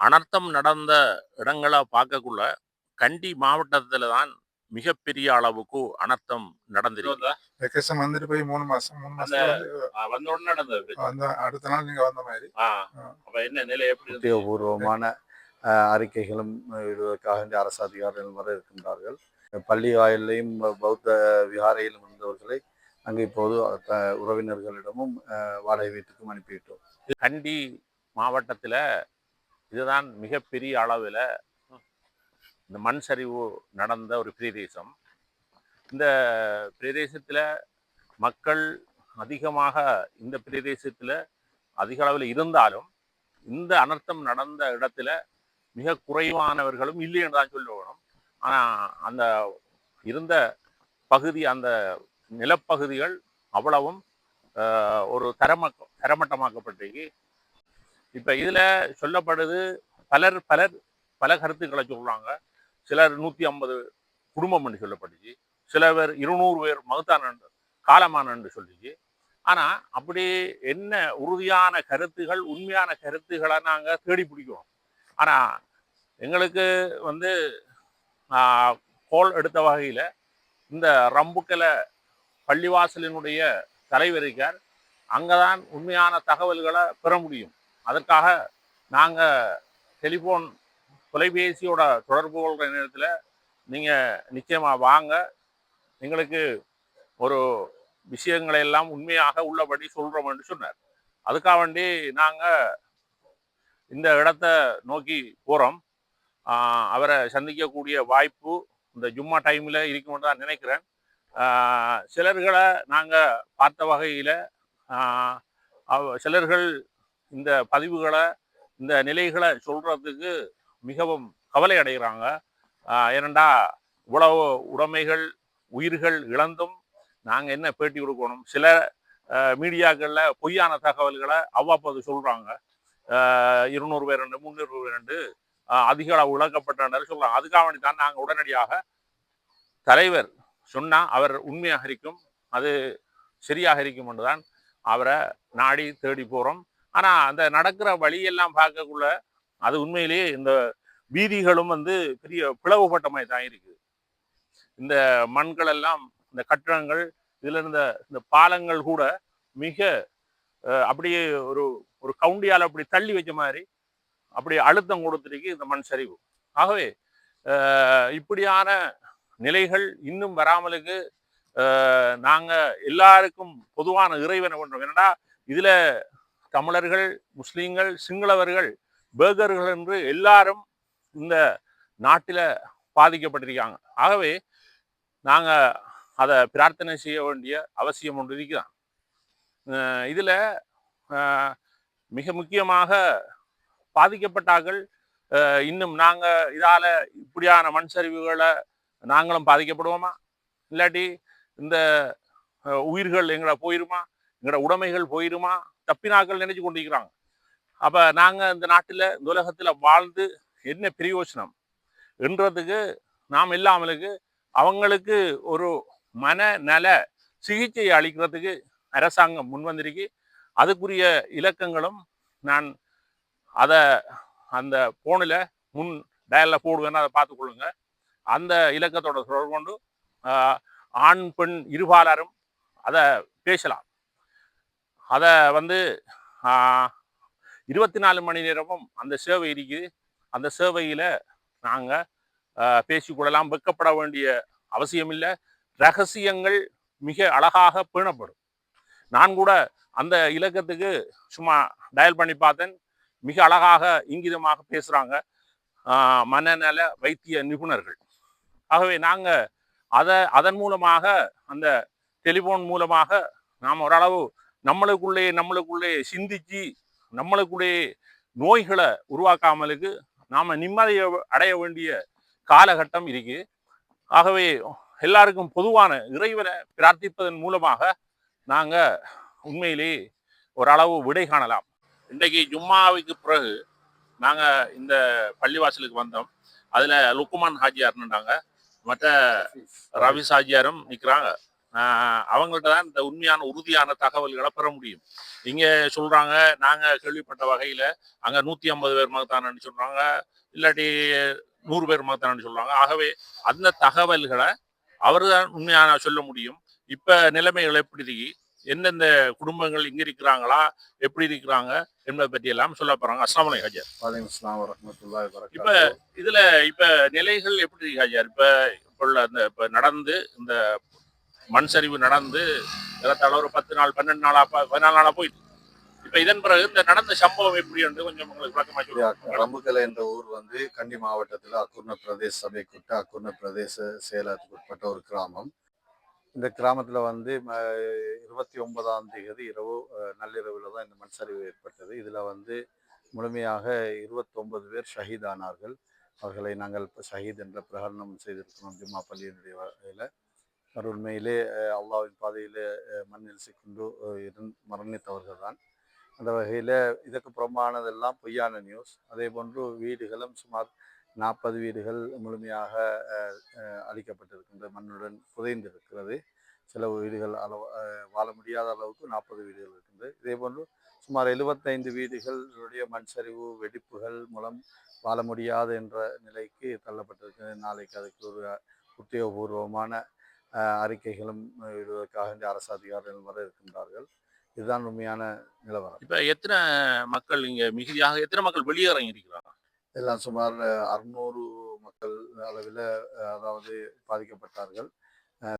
அனர்த்தம் நடந்த இடங்களை பார்க்கக்குள்ள கண்டி மாவட்டத்துல தான் மிகப்பெரிய அளவுக்கு அனர்த்தம் நடந்திருக்கு. வெக்கேஷன் வந்துட்டு போய் மூணு மாசம் மூணு மாசம் வந்த உடனே நடந்தது. வந்த அடுத்த நாள் நீங்க வந்த மாதிரி. அப்ப என்ன நிலை எப்படி? உத்தியோகபூர்வமான அறிக்கைகளும் இடுவதற்காக வேண்டிய அரசு அதிகாரிகள் வர இருக்கின்றார்கள். பள்ளி வாயிலையும் பௌத்த விகாரையிலும் இருந்தவர்களை அங்கே இப்போது உறவினர்களிடமும் அஹ், வாடகை வீட்டுக்கும் அனுப்பிவிட்டோம். கண்டி மாவட்டத்துல இதுதான் மிகப்பெரிய அளவில் இந்த மண் சரிவு நடந்த ஒரு பிரதேசம். இந்த பிரதேசத்தில் மக்கள் அதிகமாக இந்த பிரதேசத்தில் அதிக அளவில் இருந்தாலும் இந்த அனர்த்தம் நடந்த இடத்துல மிக குறைவானவர்களும் இல்லைன்னு தான் சொல்லணும் ஆனால் அந்த இருந்த பகுதி அந்த நிலப்பகுதிகள் அவ்வளவும் ஒரு தரம தரமட்டமாக்கப்பட்டிருக்கு இப்போ இதில் சொல்லப்படுது பலர் பலர் பல கருத்துக்களை சொல்கிறாங்க சிலர் நூற்றி ஐம்பது குடும்பம் என்று சொல்லப்பட்டுச்சு சில பேர் இருநூறு பேர் மகத்தான காலமான என்று சொல்லிச்சு. ஆனால் அப்படி என்ன உறுதியான கருத்துகள் உண்மையான கருத்துக்களை நாங்கள் தேடி பிடிக்கிறோம். ஆனால் எங்களுக்கு வந்து கோல் எடுத்த வகையில் இந்த ரம்புக்கலை பள்ளிவாசலினுடைய தலைவர் இருக்கார். அங்கே தான் உண்மையான தகவல்களை பெற முடியும். அதற்காக நாங்கள் டெலிஃபோன் தொலைபேசியோட தொடர்பு கொள்கிற நேரத்தில் நீங்கள் நிச்சயமாக வாங்க. எங்களுக்கு ஒரு விஷயங்களை எல்லாம் உண்மையாக உள்ளபடி சொல்கிறோம் என்று சொன்னார். அதுக்காக வேண்டி நாங்கள் இந்த இடத்த நோக்கி போகிறோம் அவரை சந்திக்கக்கூடிய வாய்ப்பு இந்த ஜும்மா டைமில் இருக்கும்னு தான் நினைக்கிறேன். சிலர்களை நாங்கள் பார்த்த வகையில் சிலர்கள் இந்த பதிவுகளை இந்த நிலைகளை சொல்கிறதுக்கு மிகவும் கவலை அடைகிறாங்க ஏனண்டா இவ்வளவு உடைமைகள் உயிர்கள் இழந்தும் நாங்கள் என்ன பேட்டி கொடுக்கணும்? சில மீடியாக்களில் பொய்யான தகவல்களை அவ்வப்போது சொல்கிறாங்க இருநூறு பேர் ரெண்டு முந்நூறு பேர் ரெண்டு அதிக அளவு இழக்கப்பட்டனர் சொல்கிறாங்க அதுக்காக வேண்டி தான் நாங்கள் உடனடியாக தலைவர் சொன்னால் அவர் உண்மையாக இருக்கும் அது சரியாக இருக்கும் என்று தான் அவரை நாடி தேடி போகிறோம் ஆனால் அந்த நடக்கிற வழியெல்லாம் பார்க்கக்குள்ள அது உண்மையிலேயே இந்த வீதிகளும் வந்து பெரிய பிளவுபட்ட மாதிரி தான் இருக்குது. இந்த மண்கள் எல்லாம் இந்த கட்டடங்கள் இதில் இருந்த இந்த பாலங்கள் கூட மிக அப்படியே ஒரு ஒரு கவுண்டியால் அப்படி தள்ளி வச்ச மாதிரி அப்படி அழுத்தம் கொடுத்துருக்கு இந்த மண் சரிவு. ஆகவே இப்படியான நிலைகள் இன்னும் வராமலுக்கு நாங்கள் எல்லாருக்கும் பொதுவான இறைவனை பண்ணுறோம் என்னடா இதில் தமிழர்கள் முஸ்லீம்கள் சிங்களவர்கள் பேகர்கள் என்று எல்லாரும் இந்த நாட்டில் பாதிக்கப்பட்டிருக்காங்க. ஆகவே நாங்கள் அதை பிரார்த்தனை செய்ய வேண்டிய அவசியம் ஒன்று இருக்குதான் இதில் மிக முக்கியமாக பாதிக்கப்பட்டார்கள். இன்னும் நாங்கள் இதால் இப்படியான மண் சரிவுகளை நாங்களும் பாதிக்கப்படுவோமா? இல்லாட்டி இந்த உயிர்கள் எங்களை போயிருமா? எங்களோட உடைமைகள் போயிருமா? தப்பினாக்கள் நினைச்சு கொண்டிருக்கிறாங்க. அப்போ நாங்கள் இந்த நாட்டில் இந்த உலகத்தில் வாழ்ந்து என்ன பிரயோஜனம் என்றதுக்கு நாம் இல்லாமலுக்கு அவங்களுக்கு ஒரு மனநல சிகிச்சை அளிக்கிறதுக்கு அரசாங்கம் முன்வந்திருக்கு அதுக்குரிய இலக்கங்களும் நான் அதை அந்த போனில் முன் டயலில் போடுவேன்னு அதை பார்த்துக்கொள்ளுங்க அந்த இலக்கத்தோட தொடர்பு கொண்டு ஆண் பெண் இருபாலரும் அதை பேசலாம். அதை வந்து இருபத்தி நாலு மணி நேரமும் அந்த சேவை இருக்குது. அந்த சேவையில் நாங்கள் பேசிக்கொள்ளலாம். வெக்கப்பட வேண்டிய அவசியம் இல்லை ரகசியங்கள் மிக அழகாக பேணப்படும். நான் கூட அந்த இலக்கத்துக்கு சும்மா டயல் பண்ணி பார்த்தேன். மிக அழகாக இங்கிதமாக பேசுகிறாங்க மனநல வைத்திய நிபுணர்கள். ஆகவே நாங்கள் அதை அதன் மூலமாக அந்த டெலிஃபோன் மூலமாக நாம் ஓரளவு நம்மளுக்குள்ளே நம்மளுக்குள்ளே சிந்திச்சு நம்மளுக்குள்ளே நோய்களை உருவாக்காமலுக்கு நாம் நிம்மதியை அடைய வேண்டிய காலகட்டம் இருக்கு. ஆகவே எல்லாருக்கும் பொதுவான இறைவனை பிரார்த்திப்பதன் மூலமாக நாங்கள் உண்மையிலே ஓரளவு விடை காணலாம். இன்றைக்கு ஜும்மாவுக்கு பிறகு நாங்கள் இந்த பள்ளிவாசலுக்கு வந்தோம். அதில் லுக்குமான் ஹாஜியார்னுட்டாங்க மற்ற ரவி சாஜியாரும் நிற்கிறாங்க அவங்கள்ட்ட தான் இந்த உண்மையான உறுதியான தகவல்களை பெற முடியும். இங்க சொல்றாங்க நாங்க கேள்விப்பட்ட வகையில அங்க நூத்தி ஐம்பது பேர் மகத்தானு சொல்றாங்க இல்லாட்டி நூறு பேர் மகத்தானு சொல்றாங்க. ஆகவே அந்த தகவல்களை அவர்தான் உண்மையான சொல்ல முடியும். இப்ப நிலைமைகள் எப்படி இருக்கு? எந்தெந்த குடும்பங்கள் இங்க இருக்கிறாங்களா? எப்படி இருக்கிறாங்க? என்பதை பற்றி எல்லாம் சொல்ல போறாங்க. அஸ்லாம் ஹஜர். இப்ப இதுல இப்ப நிலைகள் எப்படி ஹஜர்? இப்ப இப்ப அந்த இப்ப நடந்து இந்த மண் சரிவு நடந்து ஏறத்தாழ ஒரு பத்து நாள் பன்னெண்டு நாளா பதினாலு நாளா போயிட்டு இப்ப இதன் பிறகு இந்த நடந்த சம்பவம் எப்படி என்று கொஞ்சம் உங்களுக்கு விளக்கமா சொல்லுவாங்க ரம்புக்கலை என்ற ஊர் வந்து கண்டி மாவட்டத்தில் அக்குர்ண பிரதேச சபைக்குட்ட அக்குர்ண பிரதேச செயலகத்துக்கு உட்பட்ட ஒரு கிராமம். இந்த கிராமத்தில் வந்து ம- இருபத்தி ஒன்பதாம் தேதி இரவு நள்ளிரவில் தான் இந்த மண் சரிவு ஏற்பட்டது. இதில் வந்து முழுமையாக இருபத்தொன்பது பேர் ஷஹீதானார்கள். அவர்களை நாங்கள் இப்போ ஷஹீத் என்ற பிரகடனம் செய்திருக்கிறோம் ஜும்மா பள்ளியினுடைய வகையில். அவர் உண்மையிலே அஹ், பாதையில் மண்ணில் சிக்கொண்டு இருந் மரணித்தவர்கள் தான் அந்த வகையில் இதற்கு புறம்பானதெல்லாம் பொய்யான நியூஸ் அதே போன்று வீடுகளும் சுமார் நாற்பது வீடுகள் முழுமையாக அழிக்கப்பட்டிருக்கின்ற மண்ணுடன் புதைந்திருக்கிறது. சில வீடுகள் அளவு வாழ முடியாத அளவுக்கு நாற்பது வீடுகள் இருக்கின்றது. இதே போன்று சுமார் எழுபத்தைந்து வீடுகளுடைய மண் சரிவு வெடிப்புகள் மூலம் வாழ முடியாது என்ற நிலைக்கு தள்ளப்பட்டிருக்கிறது. நாளைக்கு அதுக்கு ஒரு உத்தியோகபூர்வமான அறிக்கைகளும் விடுவதற்காக இந்த அரசு அதிகாரிகள் வர இருக்கின்றார்கள். இதுதான் உண்மையான நிலவரம். இப்ப எத்தனை மக்கள் இங்க மிகுதியாக எத்தனை மக்கள் வெளியேறங்கி இருக்கிறாங்க எல்லாம் சுமார் அறுநூறு மக்கள் அளவில் அதாவது பாதிக்கப்பட்டார்கள்.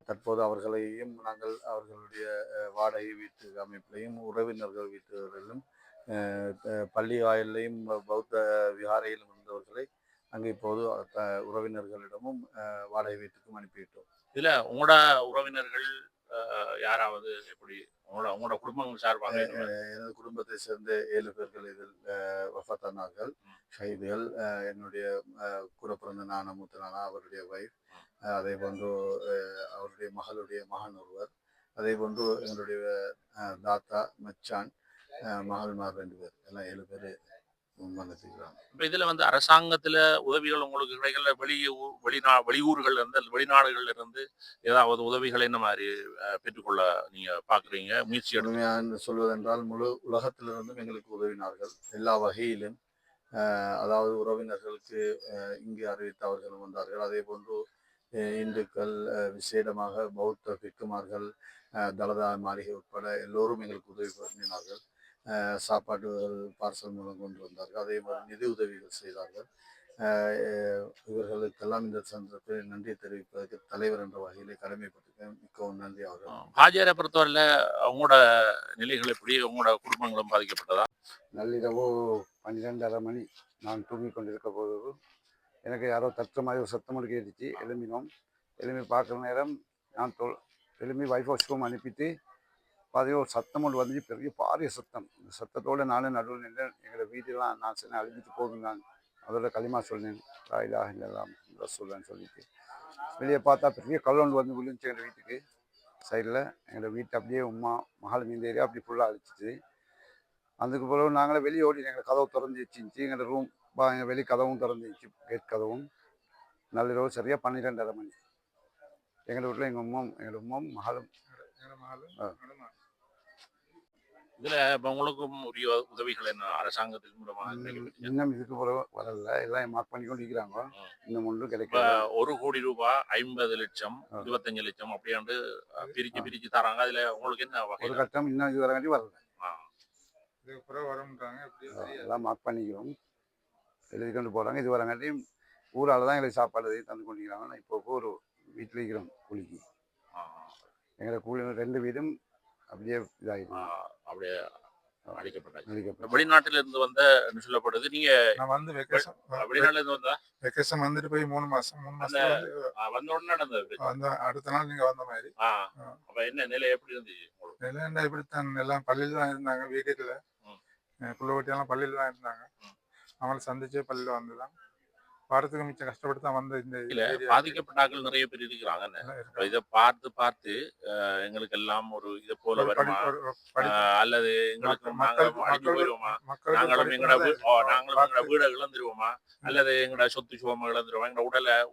தற்போது அவர்களையும் நாங்கள் அவர்களுடைய வாடகை வீட்டு அமைப்பிலையும் உறவினர்கள் வீட்டுகளிலும் பள்ளி வாயிலையும் பௌத்த விகாரையிலும் இருந்தவர்களை அங்கே இப்போது உறவினர்களிடமும் வாடகை வீட்டுக்கும் அனுப்பிவிட்டோம். இதுல உங்களோட உறவினர்கள் யாராவது எப்படி உங்களோட உங்களோட குடும்பங்கள் சார்பாக எனது குடும்பத்தை சேர்ந்த ஏழு பேர்கள் இதில் அஹ், வஃபாத்தானார்கள் ஷஹீதுகள் என்னுடைய கூட பிறந்த நானா மூத்த நானா அவருடைய ஒய்ஃப் அதே போன்று அவருடைய மகளுடைய மகன் ஒருவர். அதே போன்று எங்களுடைய தாத்தா மச்சான் மகள்மார் ரெண்டு பேர். எல்லாம் ஏழு பேர் இதுல வந்து அரசாங்கத்துல உதவிகள் உங்களுக்கு கிடைக்கல வெளியூர் வெளிநா வெளியூர்கள் இருந்து வெளிநாடுகள்ல இருந்து ஏதாவது உதவிகள் என்ன மாதிரி பெற்றுக்கொள்ள நீங்க பாக்குறீங்க முயற்சி உண்மையாக சொல்வதென்றால் முழு உலகத்திலிருந்தும் எங்களுக்கு உதவினார்கள். எல்லா வகையிலும் அதாவது உறவினர்களுக்கு இங்கு அறிவித்து அவர்கள் வந்தார்கள். அதே போன்று இந்துக்கள் விசேடமாக பௌத்த பிக்குமார்கள் தலதா மாளிகை உட்பட எல்லோரும் எங்களுக்கு உதவி பண்ணினார்கள். சாப்பாடுகள் பார்சல் மூலம் கொண்டு வந்தார்கள். அதே மாதிரி நிதி உதவிகள் செய்தார்கள். இவர்களுக்கெல்லாம் இந்த சந்தர்ப்பத்தில் நன்றி தெரிவிப்பதற்கு தலைவர் என்ற வகையிலே கடமைப்பட்டிருக்கேன். மிகவும் நன்றி அவர்கள். ஹாஜியாரை பொறுத்தவரையில உங்களோட நிலைகள் எப்படி? உங்களோட குடும்பங்களும் பாதிக்கப்பட்டதா? நள்ளிரவு பன்னிரெண்டரை மணி நான் தூங்கிக் கொண்டிருக்க போது எனக்கு யாரோ தட்டுற மாதிரி ஒரு சத்தம் கேட்டுச்சு. எழும்பினோம். எழும்பி பார்க்குற நேரம் நான் தொ எழும்பி வைஃப் ஹவுஸ்க்கும் அனுப்பிட்டு பாதி ஒரு சத்தம் ஒன்று வந்துச்சு. பெரிய பாரிய சத்தம். இந்த சத்தத்தோடு நானும் நடுவில் நின்று எங்களோட வீடெல்லாம் நான் சொன்னேன் அழிஞ்சிட்டு போகுது நான் அதோட களிமா சொன்னேன் ராயிலா இல்லலாம் ரசூல்லான்னு சொல்லிட்டு. வெளியே பார்த்தா பெரிய ஒன்று வந்து விழுந்துச்சு எங்கள் வீட்டுக்கு. சைடில் எங்களோட வீட்டை அப்படியே உமா மகால் மீந்த ஏரியா அப்படி ஃபுல்லாக அழிச்சிச்சு. அதுக்கு பிறகு நாங்களே வெளியே ஓடி எங்கள் கதவு திறந்து வச்சுருந்துச்சி. எங்களோட ரூம் எங்கள் வெளி கதவும் திறந்துச்சு கேட் கதவும். நள்ளிரவு சரியாக பன்னிரெண்டரை மணி. எங்கள் வீட்டில் எங்கள் உமா எங்கள் உமா மகளும் ஆ. இதுல இப்ப உங்களுக்கும் உரிய உதவிகள் என்ன? அரசாங்கத்தின் மூலமாக? இன்னும் இதுக்கு பிறகு வரல. எல்லாம் மார்க் பண்ணி கொண்டு இருக்கிறாங்க இன்னும் ஒன்றும் கிடைக்கல. ஒரு கோடி ரூபாய் ஐம்பது லட்சம். இருபத்தஞ்சு லட்சம் அப்படியாண்டு பிரிச்சு. பிரிச்சு தராங்க. அதுல உங்களுக்கு என்ன ஒரு கட்டம் இன்னும் இது வரங்காட்டி வரல. எல்லாம் மார்க் பண்ணிக்கிறோம். எழுதி கொண்டு போகிறாங்க இது வரங்காட்டியும் ஊரால் தான் எங்களுக்கு சாப்பாடு தந்து கொண்டிருக்கிறாங்க. நான் இப்போ ஒரு வீட்டில் இருக்கிறோம் கூலிக்கு. எங்களை கூலி ரெண்டு வீடும் அப்படியே இதாகிடும் அப்படியே அடிக்கப்பட்டாச்சு நடிக்கப்படும் வெளிநாட்டில இருந்து வந்த சொல்லப்படுது நீங்க நான் வந்து வெக்கேஷன் வெளிநாட்டுல இருந்து வந்தா வெக்கேஷன் வந்துட்டு போய் மூணு மாசம் மூணு மாசம் வந்து உடனே நடந்தது. வந்த அடுத்த நாள் நீங்க வந்த மாதிரி அப்ப என்ன நிலை எப்படி இருந்துச்சு உங்களுக்கு? நிலையண்டா இப்படித்தான் எல்லாம் பள்ளியில தான் இருந்தாங்க வீட்டுல ம். பிள்ளைவட்டி எல்லாம் பள்ளியில தான் இருந்தாங்க. அவங்கள சந்திச்சே பள்ளியில வந்துதான் வாரத்துக்கு மிச்சம் கஷ்டப்பட்டு தான் வந்த இந்த இல்ல area பாதிக்கப்பட்டாக்கள் நிறைய பேர் இருக்கிறாங்க. இதை பார்த்து பார்த்து எங்களுக்கு எல்லாம் ஒரு இதை போல வருமா? அல்லது எங்களுக்கு நாங்க மக்களுக்கு- அழிஞ்சு போயிடுவோமா? நாங்களும் எங்களோட. நாங்களும் எங்களோட வீடை இழந்துருவோமா? அல்லது எங்களோட சொத்து சுகமா இழந்துருவோம்? எங்களோட உடலை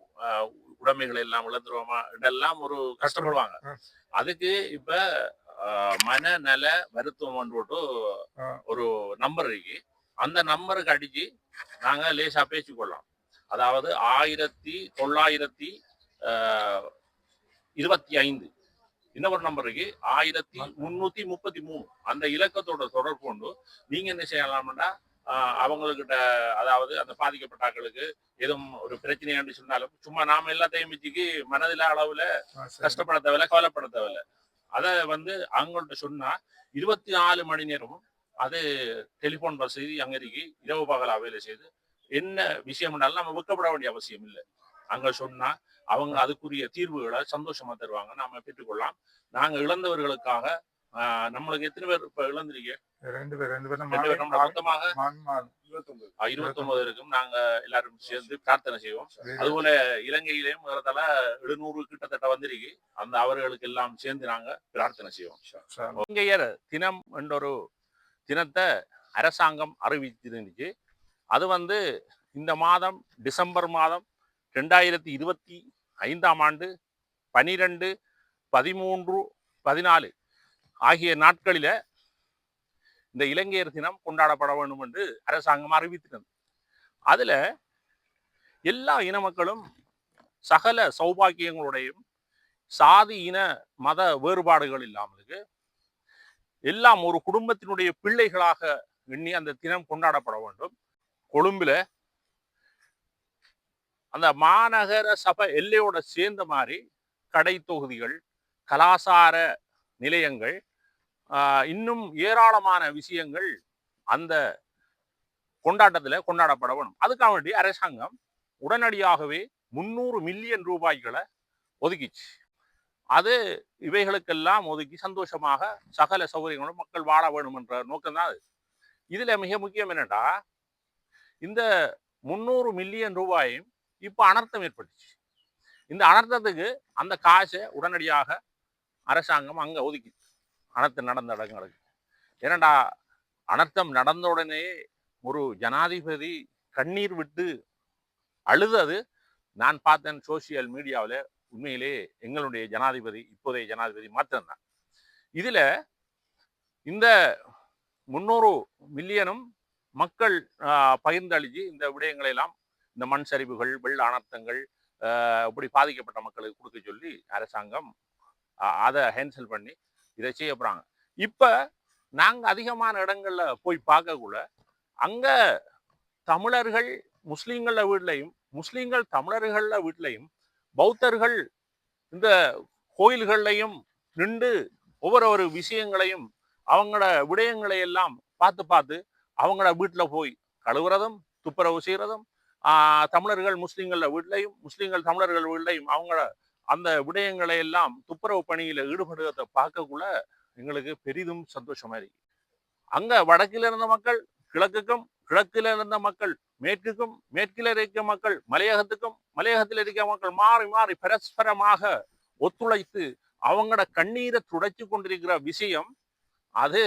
உடைமைகளை எல்லாம் இழந்துருவோமா? இதெல்லாம் ஒரு கஷ்டப்படுவாங்க. அதுக்கு இப்ப மனநல மருத்துவம் போட்டு. ஒரு நம்பர் இருக்கு. அந்த நம்பருக்கு அடிச்சு நாங்க லேசா பேசிக்கொள்ளலாம். அதாவது ஆயிரத்தி தொள்ளாயிரத்தி ஆஹ், இருபத்தி ஐந்து. இன்னொரு நம்பர் இருக்கு? ஆயிரத்தி முன்னூத்தி முப்பத்தி மூணு. அந்த இலக்கத்தோட தொடர்பு கொண்டு நீங்க என்ன செய்யலாம்னா அவங்கக்கிட்ட அதாவது அந்த பாதிக்கப்பட்டாக்களுக்கு எதுவும் ஒரு பிரச்சனையான்னு சொன்னாலும் சும்மா நாம எல்லாத்தையும் வச்சுக்கு மனதில அளவுல. கஷ்டப்பட தேவையில்ல கவலைப்பட தேவையில்ல. அதை வந்து அவங்கள்ட்ட சொன்னா இருபத்தி நாலு மணி நேரமும் அது டெலிபோன் வசதி அங்க இருக்கு. இரவு பகலா வேலை செய்து என்ன விஷயம்னாலும் நம்ம வெக்கப்பட வேண்டிய அவசியம் இல்லை. அங்க சொன்னா அவங்க அதுக்குரிய தீர்வுகளை சந்தோஷமா தருவாங்க. நாம பெற்றுக்கொள்ளலாம். நாங்க இழந்தவர்களுக்காக நம்மளுக்கு எத்தனை பேர் இப்ப இழந்திருக்கீங்க? ரெண்டு பேர் ரெண்டு மொத்தமாக இருபத்தி ஒன்பது இருக்கும். நாங்க எல்லாரும் சேர்ந்து பிரார்த்தனை செய்வோம். அதுபோல இலங்கையிலேயும் ஏறத்தாழ எழுநூறு கிட்டத்தட்ட வந்திருக்கு. அந்த அவர்களுக்கு எல்லாம் சேர்ந்து நாங்க பிரார்த்தனை செய்வோம். இலங்கையர் தினம் என்ற ஒரு தினத்தை அரசாங்கம் அறிவித்திருந்துச்சு. அது வந்து இந்த மாதம் டிசம்பர் மாதம் ரெண்டாயிரத்தி இருபத்தி ஐந்தாம் ஆண்டு பனிரெண்டு பதிமூன்று பதினாலு ஆகிய நாட்களில் இந்த இலங்கையர் தினம் கொண்டாடப்பட வேண்டும் என்று அரசாங்கம் அறிவித்திருந்தது. அதில் எல்லா இன மக்களும் சகல சௌபாக்கியங்களுடையும் சாதி இன மத வேறுபாடுகள் இல்லாமலுக்கு எல்லாம் ஒரு குடும்பத்தினுடைய பிள்ளைகளாக எண்ணி அந்த தினம் கொண்டாடப்பட வேண்டும். கொழும்புல அந்த மாநகர சபை எல்லையோட சேர்ந்த மாதிரி கடை தொகுதிகள் கலாசார நிலையங்கள் இன்னும் ஏராளமான விஷயங்கள் அந்த கொண்டாட்டத்தில் கொண்டாடப்பட வேணும். அதுக்காக வேண்டி அரசாங்கம் உடனடியாகவே முந்நூறு மில்லியன் ரூபாய்களை ஒதுக்கிச்சு. அது இவைகளுக்கெல்லாம் ஒதுக்கி சந்தோஷமாக சகல சௌகரியங்களும் மக்கள் வாழ வேணும் என்ற நோக்கம்தான் அது. இதுல மிக முக்கியம் என்னென்னா இந்த முந்நூறு மில்லியன் ரூபாயும் இப்போ அனர்த்தம் ஏற்பட்டுச்சு. இந்த அனர்த்தத்துக்கு அந்த காசை உடனடியாக அரசாங்கம் அங்கே ஒதுக்கி. அனர்த்தம் நடந்த இடங்களுக்கு ஏனண்டா அனர்த்தம் நடந்த உடனே ஒரு ஜனாதிபதி கண்ணீர் விட்டு அழுதது நான் பார்த்தேன் சோசியல் மீடியாவில் உண்மையிலே எங்களுடைய ஜனாதிபதி இப்போதைய ஜனாதிபதி மாத்திரம்தான். இதில் இந்த முந்நூறு மில்லியனும் மக்கள் பகிர்ந்தளிஞ்சு பகிர்ந்தளிச்சு இந்த விடயங்களை எல்லாம் இந்த மண் சரிவுகள் வெள்ள அனர்த்தங்கள் இப்படி பாதிக்கப்பட்ட மக்களுக்கு கொடுக்க சொல்லி அரசாங்கம் அதை ஹேன்சல் பண்ணி இதை செய்ய போகிறாங்க இப்போ நாங்கள் அதிகமான இடங்களில் போய் பார்க்கக்குள்ள அங்கே தமிழர்கள் முஸ்லீம்கள வீட்லையும் முஸ்லீம்கள் தமிழர்கள வீட்லையும் பௌத்தர்கள் இந்த கோயில்கள்லையும் நின்று ஒவ்வொரு ஒரு விஷயங்களையும் அவங்களோட விடயங்களை எல்லாம் பார்த்து பார்த்து அவங்கள வீட்டில் போய் கழுவுறதும் துப்புரவு செய்கிறதும் தமிழர்கள் முஸ்லீம்கள வீட்லையும் முஸ்லீம்கள் தமிழர்கள் வீட்லையும் அவங்கள அந்த விடயங்களை எல்லாம் துப்புரவு பணியில் ஈடுபடுறதை பார்க்கக்குள்ள எங்களுக்கு பெரிதும் சந்தோஷமா இருக்கு. அங்க வடக்கில் இருந்த மக்கள் கிழக்குக்கும் கிழக்கில் இருந்த மக்கள் மேற்குக்கும் மேற்கில் இருக்க மக்கள் மலையகத்துக்கும் மலையகத்தில் இருக்க மக்கள் மாறி மாறி பரஸ்பரமாக ஒத்துழைத்து அவங்களோட கண்ணீரை துடைச்சு கொண்டிருக்கிற விஷயம் அது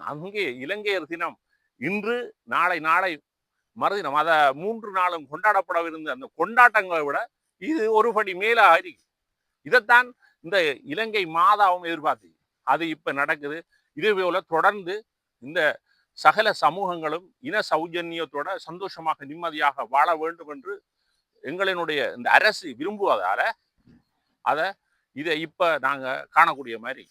அங்கே இலங்கையர் தினம் இன்று நாளை நாளை மறுதினம் அதை மூன்று நாளும் கொண்டாடப்படவிருந்த அந்த கொண்டாட்டங்களை விட இது ஒரு படி மேலே இருக்கு. இதைத்தான் இந்த இலங்கை மாதாவும் எதிர்பார்த்து. அது இப்போ நடக்குது. இதே போல தொடர்ந்து இந்த சகல சமூகங்களும் இன சௌஜன்யத்தோட சந்தோஷமாக நிம்மதியாக வாழ வேண்டும் என்று எங்களினுடைய இந்த அரசு விரும்புவதால அதை இதை இப்போ நாங்கள் காணக்கூடிய மாதிரி